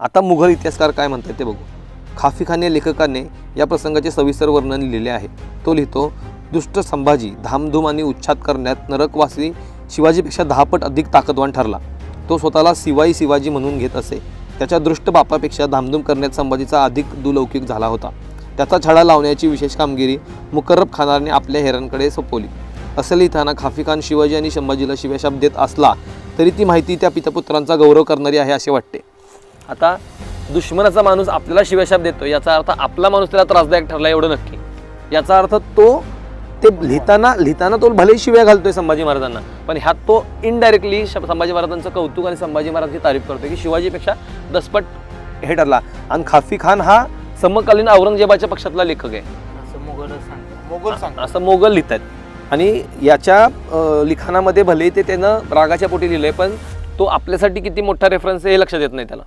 आता मुघल इतिहासकार काय म्हणतात ते बघू. खाफी खान या लेखकाने या प्रसंगाचे सविस्तर वर्णन लिहिलेले आहे. तो लिहितो दुष्ट संभाजी धामधूम आणि उच्छाद करण्यात नरकवासी शिवाजीपेक्षा दहापट अधिक ताकदवान ठरला. तो स्वतःला शिवाई शिवाजी म्हणून घेत असे. त्याच्या दृष्ट बापापेक्षा धामधूम करण्यात संभाजीचा अधिक दुलौकिक झाला होता. त्याचा छडा लावण्याची विशेष कामगिरी मुकर्रब खानाने आपल्या हेरांकडे सोपवली. असं लिहिताना खाफी खान शिवाजी आणि संभाजीला शिव्याशाप देत असला तरी ती माहिती त्या पितापुत्रांचा गौरव करणारी आहे असे वाटते. आता दुश्मनाचा माणूस आपल्याला शिव्याशाप देतो याचा अर्थ आपला माणूस त्याला त्रासदायक ठरला एवढं नक्की. याचा अर्थ तो ते लिहिताना लिहिताना तो भले शिव्या घालतोय संभाजी महाराजांना पण ह्यात तो इनडायरेक्टली संभाजी महाराजांचं कौतुक आणि संभाजी महाराजांची तारीफ करतोय की शिवाजीपेक्षा दसपट हे ठरला. आणि खाफी खान हा समकालीन औरंगजेबाच्या पक्षातला लेखक आहे. असं मोगल मोगल लिहितात आणि याच्या लिखाणामध्ये भले ते त्यानं रागाच्या पोटी लिहिलंय पण तो आपल्यासाठी किती मोठा रेफरन्स आहे हे लक्षात येत नाही त्याला.